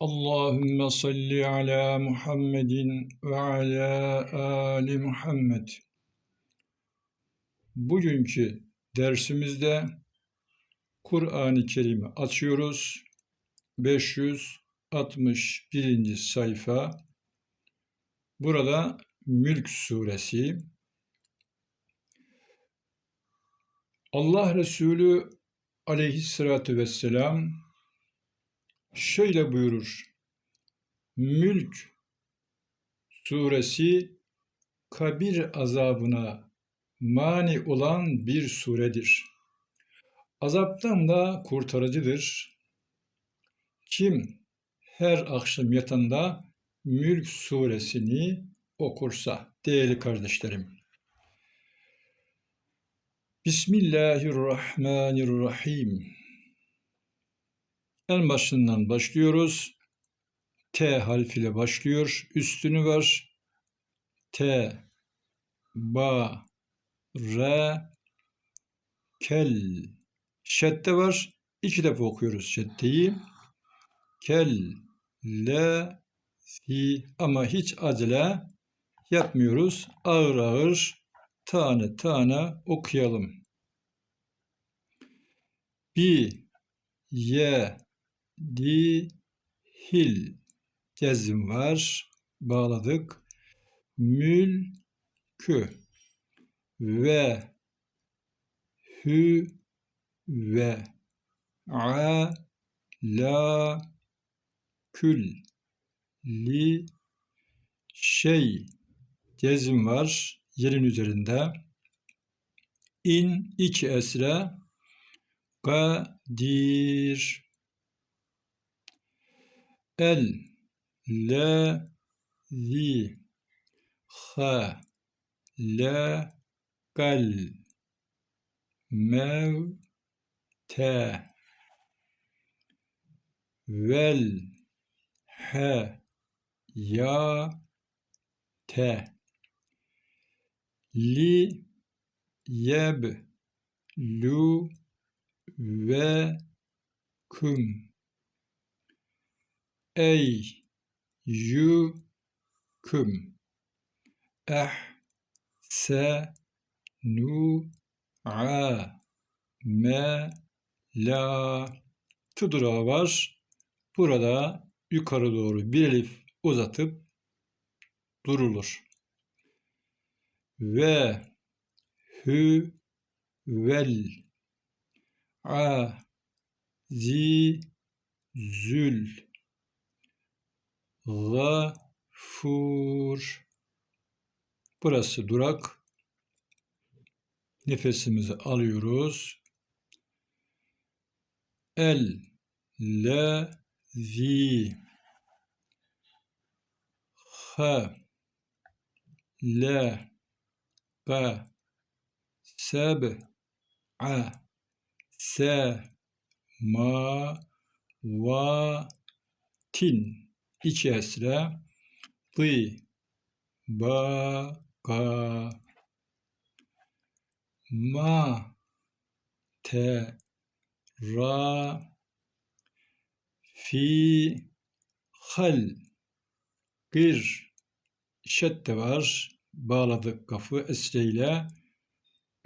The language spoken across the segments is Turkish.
Allahümme salli ala Muhammedin ve ala ali Muhammed. Bugünkü dersimizde Kur'an-ı Kerim'i açıyoruz. 561. sayfa. Burada Mülk suresi. Allah Resulü aleyhissalatü vesselam şöyle buyurur. Mülk suresi kabir azabına mani olan bir suredir. Azaptan da kurtarıcıdır. Kim her akşam yatanda Mülk suresini okursa değerli kardeşlerim. Bismillahirrahmanirrahim. En başından başlıyoruz. T harfiyle başlıyor. Üstünü var. T, ba, re, kel. Şedde var. İki defa okuyoruz şeddeyi. Kel, le, fi ama hiç acele yapmıyoruz. Ağır ağır tane tane okuyalım. Bi, ye, di, hil. Cezim var. Bağladık. Mülkü. Ve. Hü. Ve. A. La. Kül. Li. Şey. Cezim var. Yerin üzerinde. İn iki esre. Kadir el le zi ha le kal mev te vel he ya te li yeb lu ve küm ey yüküm eh se nu a me la tudura var. Burada yukarı doğru bir elif uzatıp durulur. Ve hü vel a zi zül gafur Burası durak. Nefesimizi alıyoruz. El le zi ha le ka seb a se ma va tin iki esre dı ba ga ma te ra fi hal bir şedde var. Bağladık kafı esreyle.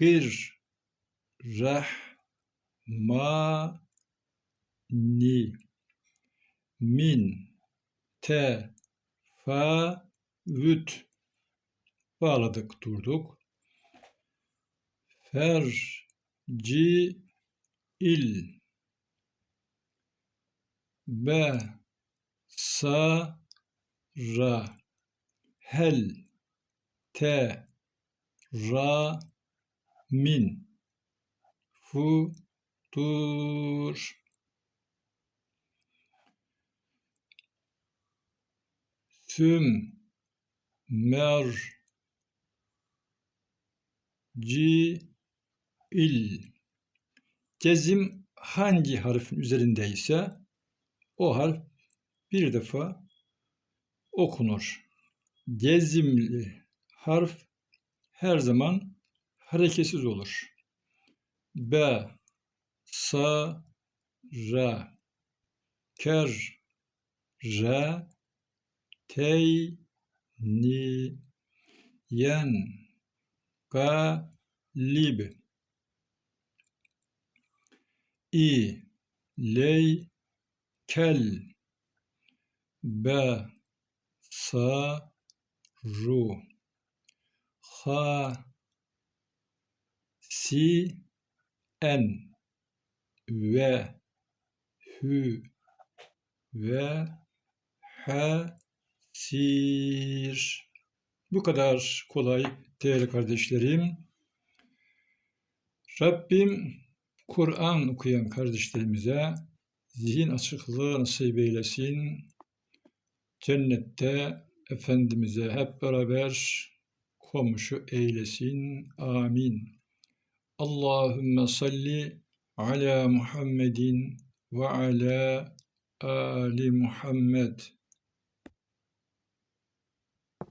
Bir rah ma ni min te fa vüt. Bağladık durduk. Ferci il. Be sa ra hel. Te ra min. Fu tur süm mer ci il cezim hangi harfin üzerindeyse o harf bir defa okunur. Cezimli harf her zaman hareketsiz olur. B, sa, ra, ker, re tey ni yen galib. İ ley kel be sa ru ha si en ve hü ve hasir. Bu kadar kolay değerli kardeşlerim. Rabbim Kur'an okuyan kardeşlerimize zihin açıklığı nasip eylesin. Cennette Efendimiz'e hep beraber komşu eylesin. Amin. Allahümme salli ala Muhammedin ve ala Ali Muhammed.